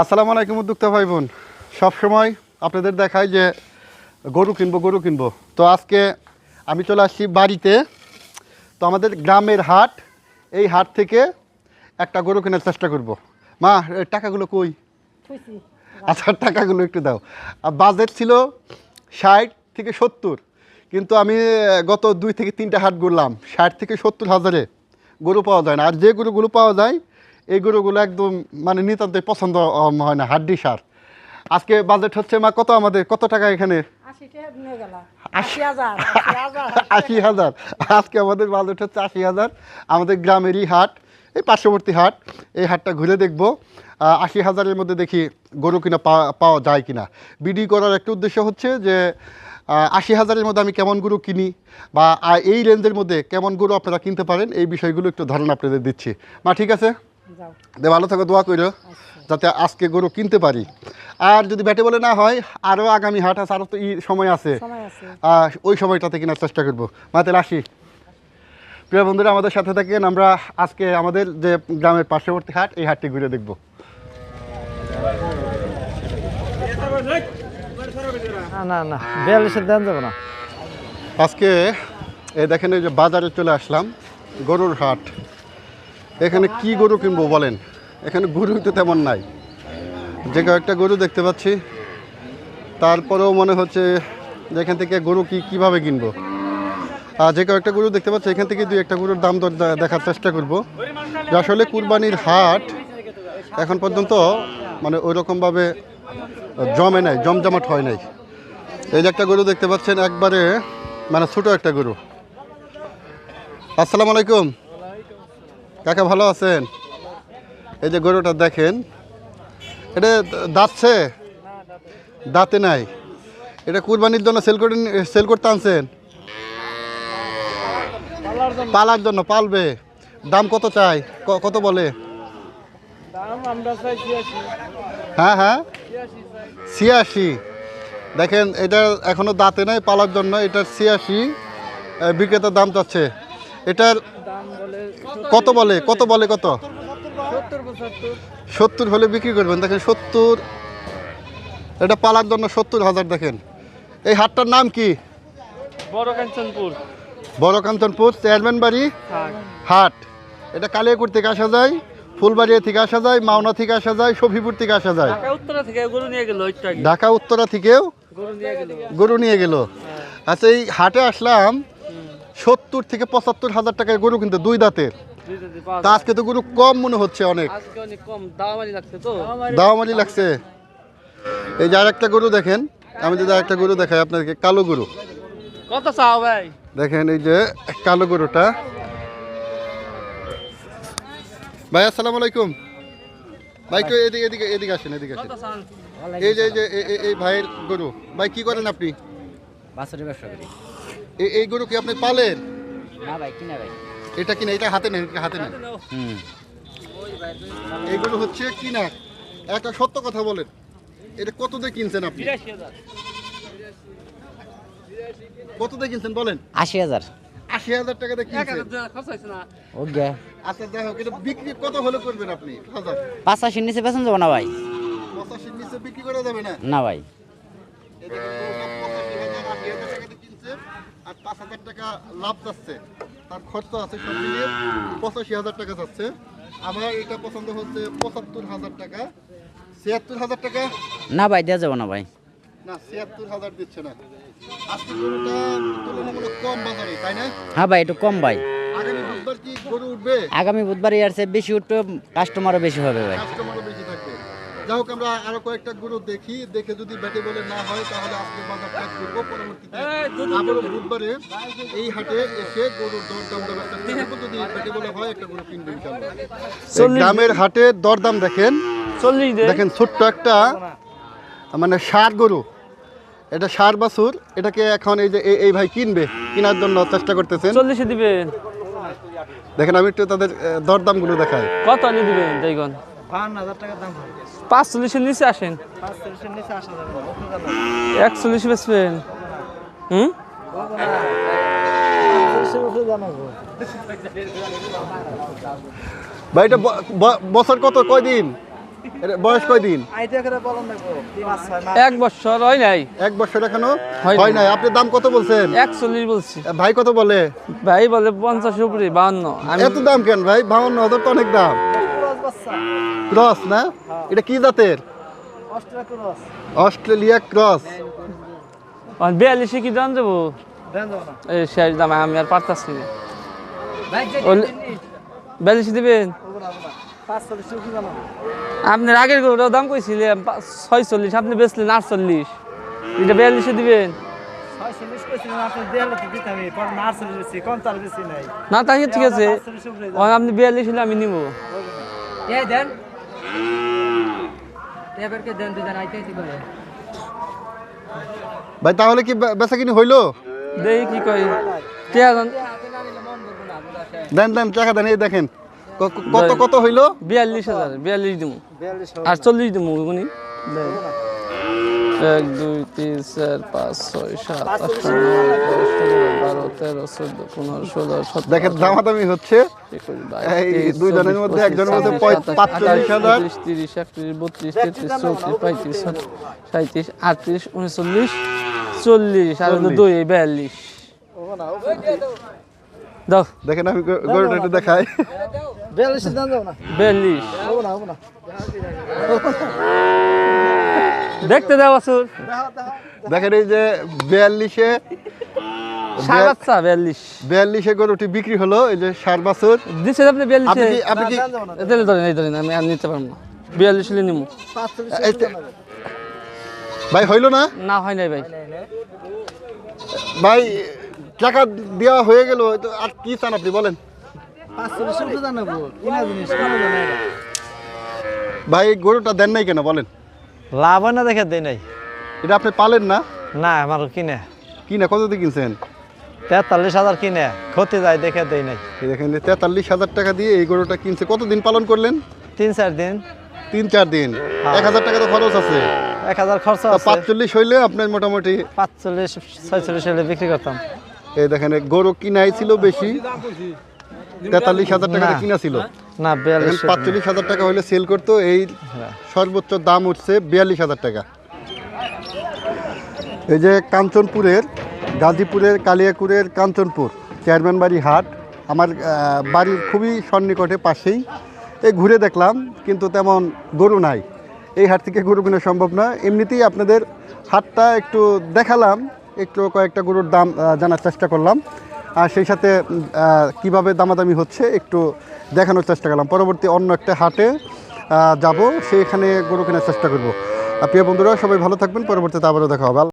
আসসালামু আলাইকুম উদ্যোক্তা ভাই বোন সবসময় আপনাদের দেখায় যে গরু কিনবো গরু কিনবো। তো আজকে আমি চলে আসছি বাড়িতে। তো আমাদের গ্রামের হাট এই হাট থেকে একটা গরু কেনার চেষ্টা করব। মা টাকাগুলো কই? আচ্ছা টাকাগুলো একটু দাও। আর বাজেট ছিল ষাট থেকে সত্তর। কিন্তু আমি গত দুই থেকে তিনটা হাট ঘুরলাম। ষাট থেকে সত্তর হাজারে গরু পাওয়া যায় না। আর যে গরুগুলো পাওয়া যায় এই গরুগুলো একদম মানে নিতান্তই পছন্দ হয় না হাড্ডি সার। আজকে বাজেট হচ্ছে মা কত আমাদের? কত টাকা এখানে? আশি হাজার আশি হাজার। আজকে আমাদের বাজেট হচ্ছে আশি হাজার। আমাদের গ্রামেরই হাট এই পার্শ্ববর্তী হাট। এই হাটটা ঘুরে দেখব। আশি হাজারের মধ্যে দেখি গরু কিনা পাওয়া- পাওয়া যায় কিনা। বিডি করার একটা উদ্দেশ্য হচ্ছে যে আশি হাজারের মধ্যে আমি কেমন গরু কিনি বা এই রেঞ্জের মধ্যে কেমন গরু আপনারা কিনতে পারেন এই বিষয়গুলো একটু ধারণা আপনাদের দিচ্ছি। মা ঠিক আছে? ভালো থাকো দোয়া করো যাতে আজকে গরু কিনতে পারি। আর যদি ব্যাটে বলে না হয় আরও আগামী হাট আছে আরও তো সময় আছে। ওই সময়টাতে কেনার চেষ্টা করব। মাতের আসি প্রিয় বন্ধুরা আমাদের সাথে থাকেন আমরা আজকে আমাদের যে গ্রামের পার্শ্ববর্তী হাট এই হাটটি ঘুরে দেখব। না না না বিয়াল্লিশের দেন যাব না। আজকে এই দেখেন এই যে বাজারে চলে আসলাম গরুর হাট। এখানে কি গরু কিনবো বলেন? এখানে গরু তো তেমন নাই। যে কয়েকটা গরু দেখতে পাচ্ছি। তারপরেও মনে হচ্ছে যে এখান থেকে গরু কি কীভাবে কিনবো। আর যে কয়েকটা গরু দেখতে পাচ্ছি, এখান থেকে দুই একটা গরুর দাম দর দেখার চেষ্টা করব। আসলে কুরবানির হাট এখন পর্যন্ত মানে ওই রকমভাবে জমে নাই, জমজমাট হয় নাই। এই যে একটা গরু দেখতে পাচ্ছেন, একবারে মানে ছোট একটা গরু। আসসালামু আলাইকুম। কাকা ভালো আছেন? এই যে গরুটা দেখেন এটা দাঁতছে? দাঁতে নাই। এটা কুরবানির জন্য সেল করে সেল করতে আনছেন? পালার জন্য পালবে। দাম কত চাই? কত বলে? হ্যাঁ হ্যাঁ? ছিয়াশি দেখেন এটা এখনও দাঁতে নাই পালার জন্য এটা ছিয়াশি। বিক্রেতার দাম চাচ্ছে। এটার কত বলে? কত বলে কত? সত্তর হলে বিক্রি করবেন। দেখেন সত্তর। এটা পালার জন্য সত্তর হাজার দেখেন। এই হাটটার নাম কি? বড় কাঞ্চনপুর চেয়ারম্যান বাড়ি? হাট। এটা কালিয়াকুর থেকে আসা যায় ফুলবাড়িয়া থেকে আসা যায় মাওনা থেকে আসা যায় শফিপুর থেকে আসা যায়। ঢাকা উত্তরা থেকেও গরু নিয়ে গরু নিয়ে গেল। আচ্ছা এই হাটে আসলাম সত্তর থেকে পঁচাত্তর হাজার টাকায় গরু কিন্তু দুই দাঁতের। তা আজকে তো গরু কম মনে হচ্ছে অনেক। যায়। আজকে অনেক কম দামারি লাগছে তো। দামালি লাগছে। এই যে আরেকটা গরু দেখেন আমি যদি আরেকটা গরু দেখাই আপনাদেরকে কালো গরু। কত চাও ভাই? দেখেন এই যে কালো গরুটা। ভাই আসসালামু আলাইকুম। ভাই একটু এদিকে এদিকে এদিকে আসেন এদিকে আসেন। এই যে এই যে এই ভাইয়ের গরু। ভাই কি করেন আপনি? ব্যবসা করি। এই- এই গরু কি আপনি পালেন? না ভাই কিনা ভাই। এটা কিনা এটা হাতে নেন এটা হাতে নেন। হুম। এইগুলো হচ্ছে কিনা? একটা সত্য কথা বলেন। এটা কত দিয়ে কিনছেন আপনি? কত দিয়ে কিনছেন বলেন? আশি হাজার। আশি হাজার টাকা দিয়ে কিনছেন। ওকে আচ্ছা দেখো এটা বিক্রি কত হলে করবেন আপনি? হাজার। পাঁচাশির নিচে বেতন যাব না ভাই। পঁচাশির নিচে বিক্রি করা যাবে না? না ভাই এটা কিন্তু সব পঁচাশি হাজার আশি হাজার টাকা দিয়ে কিনছে আর পাঁচ হাজার টাকা লাভ যাচ্ছে। তার খরচ আছে সব মিলিয়ে পঁচাশি হাজার টাকা যাচ্ছে। আমার এটা পছন্দ হচ্ছে পঁচাত্তর হাজার টাকা। ছিয়াত্তর হাজার টাকা? না ভাই দেওয়া যাব না ভাই। না ছিয়াত্তর হাজার দিচ্ছে না। আজকে গরুটা তুলনামূলক কম বাজারে তাই না? হ্যাঁ ভাই একটু কম ভাই। আগামী বুধবার কি গরু উঠবে? আগামী বুধবার ইয়ার চেয়ে বেশি উঠবে কাস্টমারও বেশি হবে ভাই। কাস্টমারও বেশি থাকবে যাই হোক আমরা আরও কয়েকটা গরু দেখি দেখে যদি ব্যাটে বলে না হয় তাহলে আজকে বাজার ত্যাগ করব। পরবর্তীতে আবারও বুধবারে এই হাটে এসে গরুর দরদাম যদি ব্যাটে বলে হয় একটা গরু কিনবেন গ্রামের হাটে দরদাম দেখেন। চল্লিশ দেখেন ছোট্ট একটা মানে সার গরু। এটা সার বাছুর এটাকে এখন এই যে এই- এই ভাই কিনবে কেনার জন্য চেষ্টা করতেছেন। চল্লিশে দিবেন। দেখেন আমি একটু তাদের দরদামগুলো দেখাই। কত দিবেন দেখুন বাহান্ন নিচে আসেন। পাঁচচল্লিশের নিচে একচল্লিশ বেচবেন। হুম? ভাই এটা বছর কত? কয়দিন? এর বয়স কয়দিন? এক বছর হয় নাই। এক বছর এখনও। হয় নাই। আপনি দাম কত বলছেন? একচল্লিশ বলছি। ভাই কত বলে? ভাই বলে পঞ্চাশ উপরে বাহান্ন। আমি এত দাম কেন ভাই? বাউন্ন হাজার তো অনেক দাম। ক্রস না? এটা কি জাতের? Australia cross. বিয়াল্লিশে কি দাম দেবো? এই শেষ দাম আমি আর পারতাছি না। বিয়াল্লিশে দিবেন? আপনার আগের গরুটাও দাম কইছিলেন পা- ছয়চল্লিশ আপনি বেচলেন আটচল্লিশ। এটা বিয়াল্লিশে দিবেন? না তাই ঠিক আছে। ও, আপনি বিয়াল্লিশ হলে আমি নিব। ভাই তাহলে কি বে- বেচা কিনি হইল? দেই কি কই দেন দেন টাকা দেন এই দেখেন। কত কত হইল? বিয়াল্লিশ হাজার বিয়াল্লিশ দিব আর চল্লিশ দিব উনি এক দুই তিন চার পাঁচ ছয় সাত আট বারো তেরো চোদ্দ পনেরো ষোলো সতেরো দেখেন দামাদামি হচ্ছে। একুশ, এই দুইজনের মধ্যে একজনের মধ্যে পাঁচচল্লিশ হাজার। তিরিশ একত্রিশ বত্রিশ তেত্রিশ চৌত্রিশ পঁয়ত্রিশ সাঁত্রিশ আটত্রিশ উনচল্লিশ চল্লিশ আর দুই বিয়াল্লিশ। দাও। দেখেন আমি গরুটা একটু দেখাই। বিয়াল্লিশ। দেখতে দাও আসুর দেখেন এই যে বিয়াল্লিশে বিয়াল্লিশ। বিয়াল্লিশে গরুটি বিক্রি হলো এই যে সার বাছুর দিচ্ছে আপনি বিয়াল্লিশে? আপনি কি ধরেন এই ধরেন আমি আর নিতে পারব না। বিয়াল্লিশ হলে নিবো ভাই হইল না? না হয় নাই ভাই। ভাই টাকা দেওয়া হয়ে গেল তো আর কি চান আপনি বলেন। ভাই গরুটা দেন নাই কেন বলেন। লাভ হয় না দেখে দেই নাই। এটা আপনি পালেন না? না আমার কিনে। কি না কত দিয়ে কিনছেন? তেতাল্লিশ হাজার কিনে ক্ষতি যায় দেখে দেই নাই। এই দেখেন তেতাল্লিশ হাজার টাকা দিয়ে এই গরুটা কিনছে। কতদিন পালন করলেন? তিন চার দিন। তিন চার দিন। এক হাজার টাকা তো খরচ আছে। এক হাজার খরচ পাঁচচল্লিশ হইলে আপনার মোটামুটি পাঁচচল্লিশ ছয়চল্লিশ হলে বিক্রি করতাম। এই দেখেন গরু কিনাই ছিল বেশি। তেতাল্লিশ হাজার টাকা কিনা ছিল। না বিয়াল্লিশ পাঁচচল্লিশ হাজার টাকা হলে সেল করতো এই সর্বোচ্চ দাম উঠছে বিয়াল্লিশ হাজার টাকা। এই যে কাঞ্চনপুরের গাজীপুরের কালিয়াকুরের কাঞ্চনপুর চেয়ারম্যান বাড়ি হাট আমার বাড়ির খুবই সন্নিকটে পাশেই। এই ঘুরে দেখলাম কিন্তু তেমন গরু নাই। এই হাট থেকে গরু কেনা সম্ভব না। এমনিতেই আপনাদের হাটটা একটু দেখালাম একটু কয়েকটা গরুর দাম জানার চেষ্টা করলাম। আর সেই সাথে কীভাবে দামাদামি হচ্ছে একটু দেখানোর চেষ্টা করলাম। পরবর্তী অন্য একটা হাটে যাব, সেইখানে গরু কেনার চেষ্টা করব। প্রিয় বন্ধুরা, সবাই ভালো থাকবেন। পরবর্তীতে আবারও দেখা হবে।